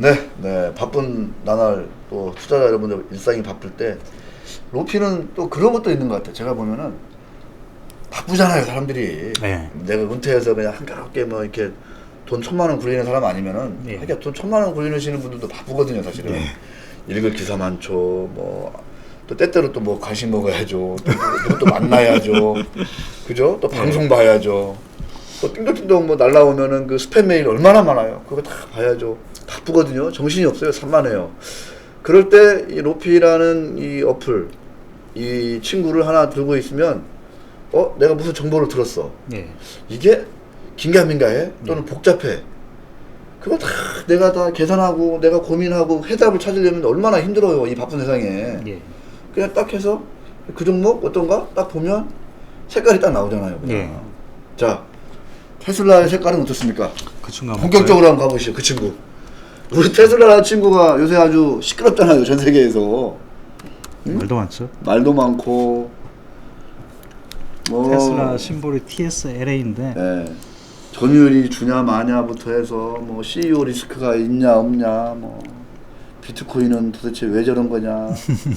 네, 네 바쁜 나날 또 투자자 여러분들 일상이 바쁠 때 로피는 또 그런 것도 있는 것 같아요. 제가 보면은 바쁘잖아요, 사람들이. 네. 내가 은퇴해서 그냥 한가롭게 뭐 이렇게 돈 천만 원 굴리는 사람 아니면은 네. 하기야 돈 천만 원 굴리시는 분들도 바쁘거든요, 사실은. 네. 읽을 기사 많죠. 뭐. 또 때때로 또 뭐 간식 먹어야죠. 또 누구 또 만나야죠. 그죠? 또 방송 봐야죠. 또 띵동띵동 뭐 날라오면은 그 스팸 메일 얼마나 많아요. 그거 다 봐야죠. 바쁘거든요. 정신이 없어요. 산만해요. 그럴 때 이 로피라는 이 어플 이 친구를 하나 들고 있으면 어 내가 무슨 정보를 들었어. 예. 이게 긴가민가해 또는 복잡해. 그거 다 내가 다 계산하고 내가 고민하고 해답을 찾으려면 얼마나 힘들어요 이 바쁜 세상에. 예. 그냥 딱 해서 그 종목 어떤가 딱 보면 색깔이 딱 나오잖아요. 그냥. 예. 자 테슬라의 색깔은 어떻습니까? 그 친구 한번 본격적으로 한번 가보시죠. 그 친구. 우리 테슬라 친구가 요새 아주 시끄럽잖아요. 전 세계에서 볼까요? 말도 많죠. 말도 많고 뭐 테슬라 심볼이 TSLA인데 예. 전율이 주냐 마냐부터 해서 뭐 CEO 리스크가 있냐 없냐 뭐 비트코인은 도대체 왜 저런 거냐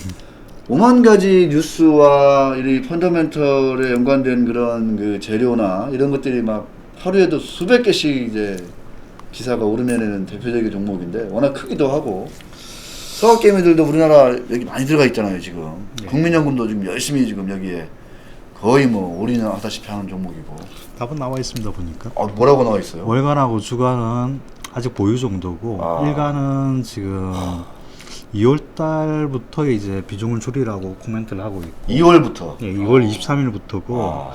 오만 가지 뉴스와 이 펀더멘털에 연관된 그런 그 재료나 이런 것들이 막 하루에도 수백 개씩 이제 기사가 오르내리는 대표적인 종목인데 워낙 크기도 하고 서학 게임들도 우리나라 여기 많이 들어가 있잖아요 지금. 네. 국민연금도 지금 열심히 지금 여기에 거의 뭐 올인하다시피 하는 종목이고. 답은 나와 있습니다 보니까. 아 뭐라고 나와 있어요? 월간하고 주간은 아직 보유 정도고 아. 일간은 지금 2월 달부터 이제 비중을 줄이라고 코멘트를 하고 있고. 2월부터? 예, 2월 23일부터고 아,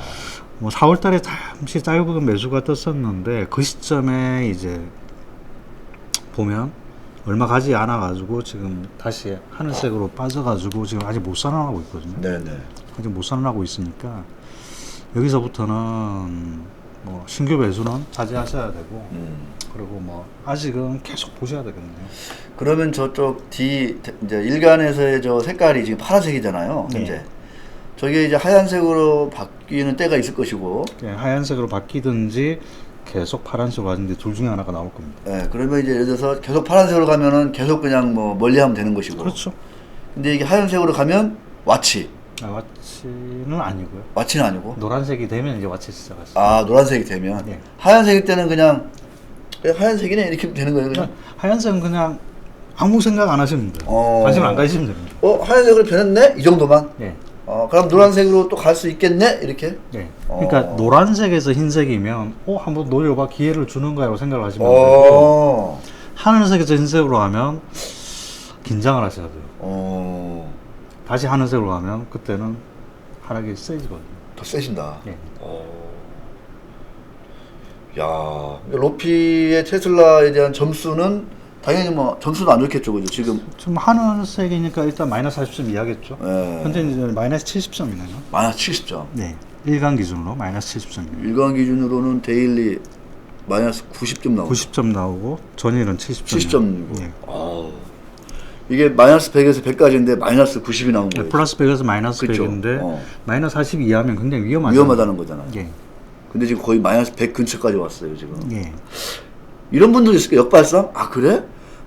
뭐 4월 달에 잠시 짧은 매수가 떴었는데 그 시점에 이제 보면 얼마 가지 않아 가지고 지금 다시 하늘색으로 빠져 가지고 지금 아직 못 살아나고 있거든요. 네네 아직 못 살아나고 있으니까 여기서부터는 뭐 신규 매수는 자제하셔야 되고 음. 그리고 뭐 아직은 계속 보셔야 되겠네요. 그러면 저쪽 D 이제 일간에서의 저 색깔이 지금 파란색이잖아요. 네. 이제 저게 이제 하얀색으로 바뀌는 때가 있을 것이고, 예, 하얀색으로 바뀌든지 계속 파란색으로 가는데 둘 중에 하나가 나올 겁니다. 예, 그러면 이제 예를 들어서 계속 파란색으로 가면은 계속 그냥 뭐 멀리 하면 되는 것이고, 그렇죠. 근데 이게 하얀색으로 가면 와치, 아, 와치는 아니고요. 와치는 아니고, 노란색이 되면 이제 와치 시작하시죠. 아 노란색이 되면 예. 하얀색일 때는 그냥 그냥 하얀색이네 이렇게 되는 거예요. 그냥. 하얀색은 그냥 아무 생각 안 하시면 돼요. 어. 관심 안 가지시면 됩니다. 어 하얀색으로 변했네 이 정도만. 예. 어 그럼 노란색으로 또 갈 수 있겠네 이렇게. 예. 어. 그러니까 노란색에서 흰색이면 어 한번 노려봐 기회를 주는 거라고 생각을 하시면 되고 어. 하늘색에서 흰색으로 하면 긴장을 하셔야 돼요. 어. 다시 하늘색으로 가면 그때는 하락이 세지거든요. 더 세진다. 예. 어. 야, 로피의 테슬라에 대한 점수는 당연히 뭐 점수도 안 좋겠죠, 그죠? 지금 지금 하늘색이니까 일단 마이너스 40점 이하겠죠. 예. 현재 이제 마이너스 70점이네요. 마이너스 70점. 네. 일간 기준으로 마이너스 70점입니다. 일간 기준으로는 데일리 마이너스 90점 나오고 90점 나오고 전일은 70점. 70점이고. 예. 아우. 이게 마이너스 100에서 100까지인데 마이너스 90이 나온 거예요. 플러스 100에서 마이너스 그쵸. 100인데 어. 마이너스 40 이하면 굉장히 위험하죠. 위험하다는 거잖아요. 예. 근데 지금 거의 마이너스 100 근처까지 왔어요, 지금. 예. 이런 분들 있을까 역발상? 아 그래?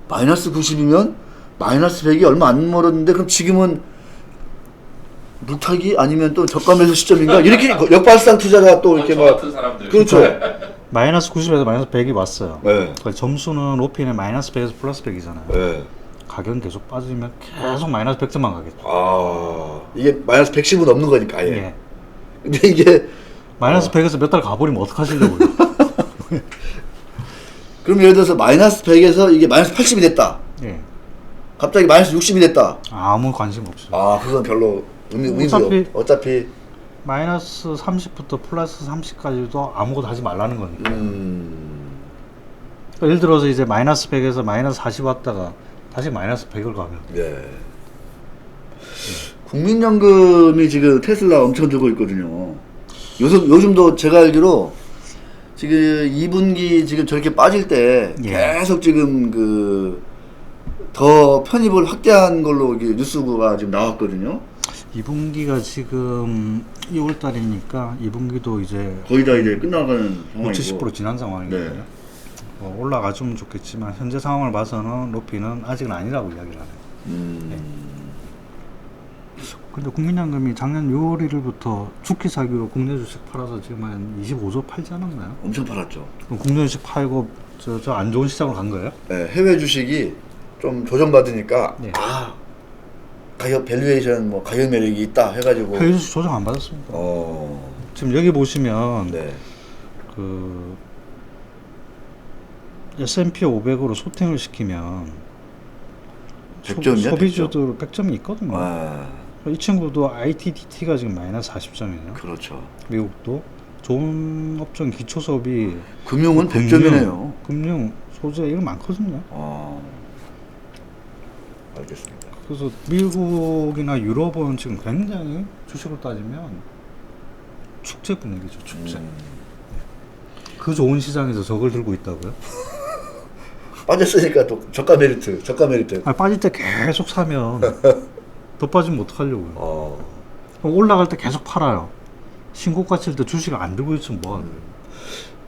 마이너스 90이면 마이너스 100이 얼마 안 멀었는데 그럼 지금은 물타기 아니면 또 저가 매수 시점인가? 이렇게 역발상 투자가 또 이렇게 저막 같은 사람들 그렇죠. 마이너스 90에서 마이너스 100이 왔어요. 네. 그 점수는 로피는 마이너스 100에서 플러스 100이잖아요. 네. 가격은 계속 빠지면 계속 마이너스 100점만 가겠죠. 아 이게 마이너스 110은 넘는 거니까 아예. 예. 근데 이게 마이너스 100에서 몇 달 가버리면 어떡하시려고요? 그럼 예를 들어서 마이너스 100에서 이게 마이너스 80이 됐다. 예. 갑자기 마이너스 60이 됐다. 아무 관심 없어요. 아 그건 별로 의미 의미 어차피- 없. 어차피 마이너스 30부터 플러스 30까지도 아무것도 하지 말라는 거니까. 음. 그러니까 예를 들어서 이제 마이너스 100에서 마이너스 40 왔다가 다시 마이너스 100을 가면 네. 국민연금이 지금 테슬라 엄청 들고 있거든요. 요즘 요즘도 제가 알기로 지금 2분기 지금 저렇게 빠질 때 예. 계속 지금 그 더 편입을 확대한 걸로 뉴스가 지금 나왔거든요. 2분기가 지금 2월 달이니까 2분기도 이제 거의 다 이제 끝나가는 상황이고. 70% 지난 상황이거든요. 네. 어, 올라가주면 좋겠지만 현재 상황을 봐서는 로피는 아직은 아니라고 이야기를 하네요. 음, 근데 국민연금이 작년 6월 1일부터 죽기 사기로 국내 주식 팔아서 지금 한 25조 팔지 않았나요? 엄청 팔았죠. 그럼 국내 주식 팔고 저 저 안 좋은 시장으로 간 거예요? 네, 해외 주식이 좀 조정받으니까 네. 아 가격 밸류에이션 뭐 가격 매력이 있다 해가지고 해외 주식 조정 안 받았습니다. 어, 지금 여기 보시면 네, 그 S&P 500으로 소팅을 시키면 100점이야, 소비주들 100점이 있거든요. 아, 이 친구도 ITDT가 지금 마이너스 40점이에요. 그렇죠. 미국도 좋은 업종 기초 수업이 금융은 금융, 100점이네요. 금융, 소재 이거 많거든요. 아, 알겠습니다. 그래서 미국이나 유럽은 지금 굉장히 주식으로 따지면 축제 분위기죠. 축제. 음, 그 좋은 시장에서 저걸 들고 있다고요? 빠졌으니까 또 저가 메리트, 저가 메리트. 아, 빠질 때 계속 사면 더 빠지면 어떡하려고요? 어, 그럼 올라갈 때 계속 팔아요. 신고가 칠 때 주식을 안 들고 있으면 뭐하는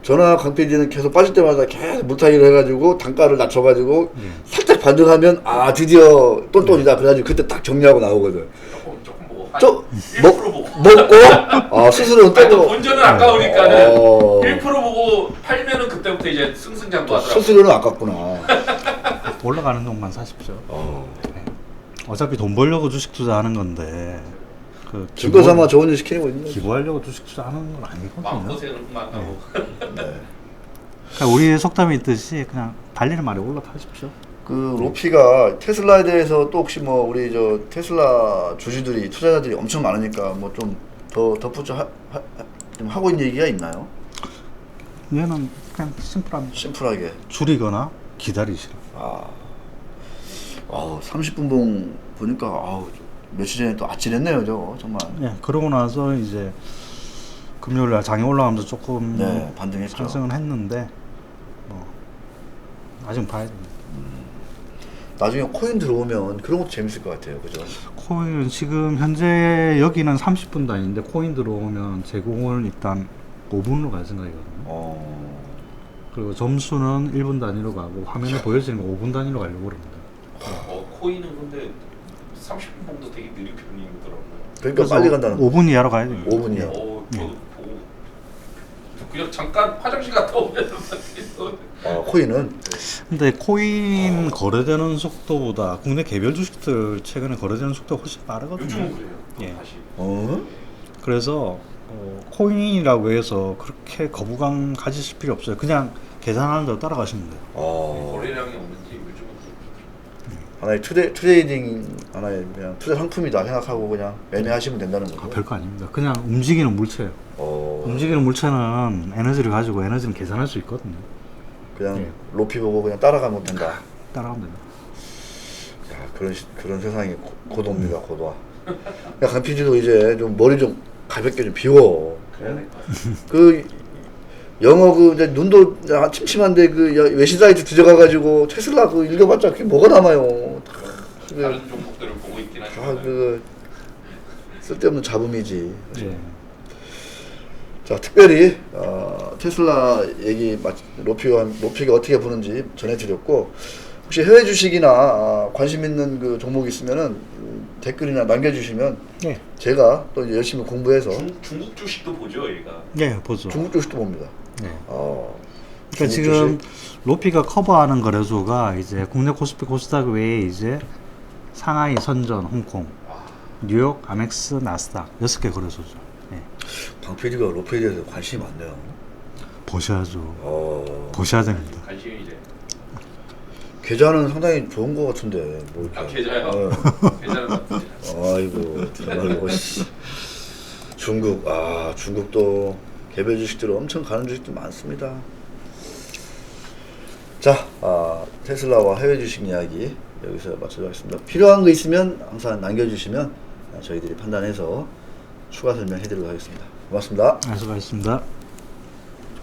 전화 강PD는 계속 빠질 때마다 계속 물타기를 해가지고 단가를 낮춰가지고 예. 살짝 반등하면 아 드디어 똔똔이다 그래가지고 그때 딱 정리하고 나오거든. 조금 조금 보고 한 좀 1% 먹, 보고 먹고 아 스스로는 아니, 또 본전은 아까우니까는 어. 1% 보고 팔면은 그때부터 이제 승승장구 하더라고. 스스로는 아깝구나. 올라가는 종만 사십시오. 어. 네. 어차피 돈 벌려고 주식 투자하는 건데 그 증거 기부- 삼아 좋은 일 시키는 거 있는 거지. 기부하려고 주식 투자하는 건 아니거든요. 마음고생만 하고 그러니까 우리의 속담이 있듯이 그냥 달리는 말에 올라타십시오. 그 로피가 테슬라에 대해서 또 혹시 뭐 우리 저 테슬라 주주들이 투자자들이 엄청 많으니까 뭐 좀 더 덧붙여 하, 하, 좀 하고 있는 얘기가 있나요? 얘는 그냥 심플합니다. 심플하게. 줄이거나 기다리시라. 아, 아우 30분 봉 보니까 아우 며칠 전에 또 아찔했네요, 저 정말. 예, 그러고 나서 이제 금요일 날 장이 올라가면서 조금 네, 반등했죠. 상승은 했는데 뭐 아직 봐야 됩니다. 나중에 코인 들어오면 그런 것도 재밌을 것 같아요, 그죠? 코인은 지금 현재 여기는 30분 단위인데 코인 들어오면 제공을 일단 5분으로 갈 생각이거든요. 어, 그리고 점수는 1분 단위로 가고 화면에 보여지는 거 5분 단위로 가려고 그럽니다. 어, 코인은 근데 30분 정도 되게 느린 편이더라고요. 그러니까 빨리 간다는 거. 5분 이하로 가야 됩니다. 5분이요. 어, 저도 보고 그냥 잠깐 화장실 갔다 오면 아, 코인은 근데 코인 거래되는 속도보다 국내 개별 주식들 최근에 거래되는 속도가 훨씬 빠르거든요. 요즘은 그래요. 예. 다시. 어? 그래서 어, 코인이라고 해서 그렇게 거부감 가지실 필요 없어요. 그냥 계산하는 대로 따라가시면 돼요. 어, 거래량이 없는지 하나의 트레, 트레이딩 하나의 그냥 투자 상품이다 생각하고 그냥 매매하시면 된다는 아, 거죠. 별거 아닙니다. 그냥 움직이는 물체예요. 어, 움직이는 물체는 에너지를 가지고 에너지는 계산할 수 있거든요. 그냥 예. 로피 보고 그냥 따라가면 된다. 따라가면 됩니다. 야, 그런 시- 그런 세상이 고, 고도입니다, 고도화. 야, 강PG도 이제 좀 머리 좀 가볍게 좀 비워. 그래야 될 것 같아요. 그 영어 그 이제 눈도 이제 침침한데 그 여- 외신 사이트 들어가가지고 테슬라 그 읽어봤자 그게 뭐가 남아요. 다 그- 다른 종목들을 보고 있긴 다 하지만 그 쓸데없는 잡음이지. 예. 자 특별히 어, 테슬라 얘기 마- 로피가 로피가 어떻게 보는지 전해드렸고 혹시 해외 주식이나 아, 관심 있는 그 종목 있으면은 음, 댓글이나 남겨주시면 예. 제가 또 이제 열심히 공부해서 중, 중국 주식도 보죠 얘가. 예, 보죠. 중국 주식도 봅니다. 예. 어, 그러니까 중국 지금 주식. 로피가 커버하는 거래소가 이제 국내 코스피 코스닥 외에 이제 상하이, 선전, 홍콩, 뉴욕, 아멕스, 나스닥 여섯 개 거래소죠. 예. 방 PD가 로피에 대해서 관심이 많네요. 보셔야죠. 어, 보셔야 됩니다. 관심이 이제 계좌는 상당히 좋은 것 같은데 뭐 이렇게. 아 계좌요. 어. 계좌는. 아이고 정말로 씨. 중국 아 중국도 개별 주식들 엄청 가는 주식들 많습니다. 자 아, 테슬라와 해외 주식 이야기 여기서 마치도록 하겠습니다. 필요한 거 있으면 항상 남겨주시면 아, 저희들이 판단해서 추가 설명해드리도록 하겠습니다. 고맙습니다. 네, 수고하셨습니다.